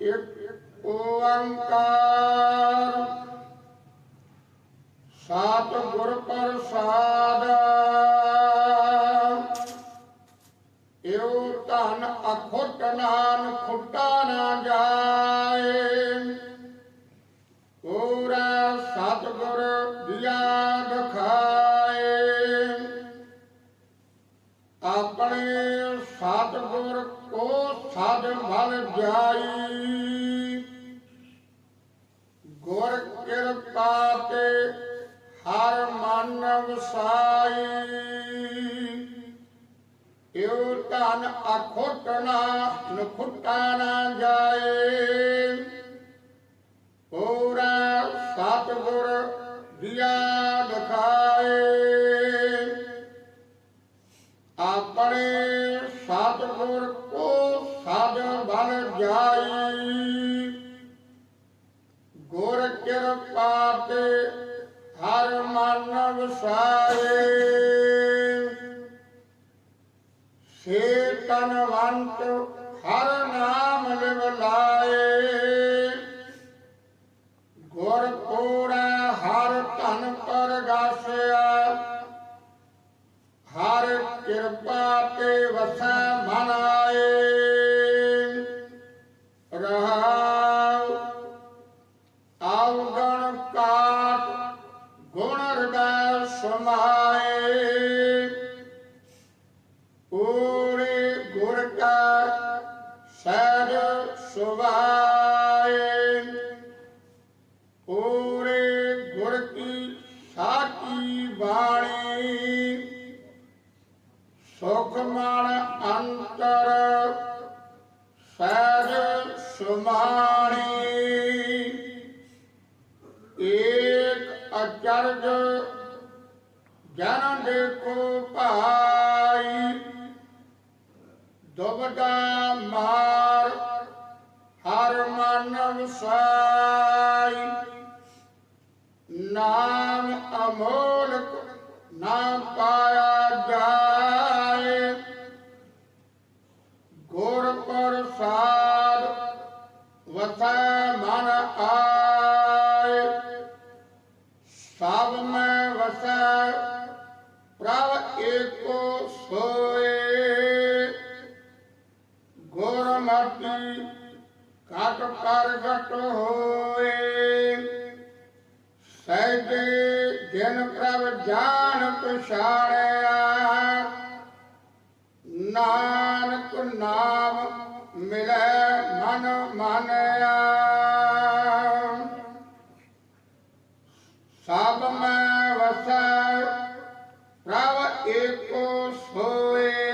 ਇੱਕ ਓੰਕਾਰ। ਸਤ ਗੁਰ ਪ੍ਰਸਾਦ ਇਉ ਧਨ ਅਖੁੱਟ ਨਾਨ ਖੁੱਟਾ ਨਾ ਜਾਏ। ਪੂਰਾ ਸਤਿਗੁਰ ਦਿਆ ਦਿਖਾਏ ਆਪਣੇ ਸਤਿਗੁਰ ਕੋ ਸਾਧ ਭਲ ਜਾਈ ਇਉ ਧਨ ਅਖੁੱਟਣਾ, ਨਖੁੱਟਾ ਨਾ ਜਾਏ। ਪੂਰਾ ਸਤਿਗੁਰ ਦਿਆ ਦਿਖਾਏ ਆਪਣੇ ਸਤਿਗੁਰ ਕੋ ਸਦ ਬਲ ਜਾਈ। ਗੁਰ ਕਿਰਪਾ ਤੇ ਹਰ ਮਨ ਵਸਾਏ। ਸੇ ਹਰ ਨਾਮ ਲਿਵ ਲਾਏ। ਗੁਰ ਕੋੜਾ ਹਰ ਧਨ ਪਰਗਾਸਿਆ ਹਰ ਕਿਰਪਾ ਤੇ ਵਸੈ ਮਨ ਆਏ। ਰਹਾਉ ਗਣ ਕਾਟ ਗੁਣ ਹਿਰਦੈ ਸਮਾਏ ਸਹਿਜ ਸੁਭਾਏ। ਪੂਰੇ ਗੁਰ ਕੀ ਸਾਚੀ ਬਾਣੀ। ਸੁਖ ਮਨ ਅੰਤਰ ਸਹਿਜ ਸੁਮਾਣੀ ਏਕ ਅਚਰਜ ਜਨ ਦੇਖੋ ਭਾਈ ਦੁਬਦਾ ਮਾਰ ਹਰ ਮਨ ਵਸਾਈ ਨਾਮ ਅਮੋਲਕ ਘਟ ਪ੍ਰਗਟ ਹੋਏ। ਸਹਿਜੇ ਜਿਨ ਪ੍ਰਭ ਜਾਣ ਪਛਾਣਿਆ। ਨਾਨਕ ਨਾਮ ਮਿਲੈ ਮਨ ਮਾਨਿਆ। ਸਭ ਮੈਂ ਵਸੈ, ਪ੍ਰਭ ਏਕੋ ਸੋਏ।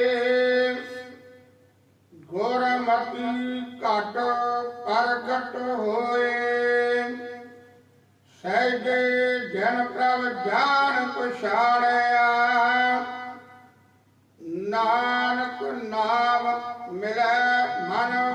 ਗੁਰਮਤਿ ਸਹਿਜੇ ਜਨ ਪ੍ਰਭ ਜਾਣ ਪਛਾਣਿਆ। ਨਾਨਕ ਨਾਮ ਮਿਲੈ ਮਨ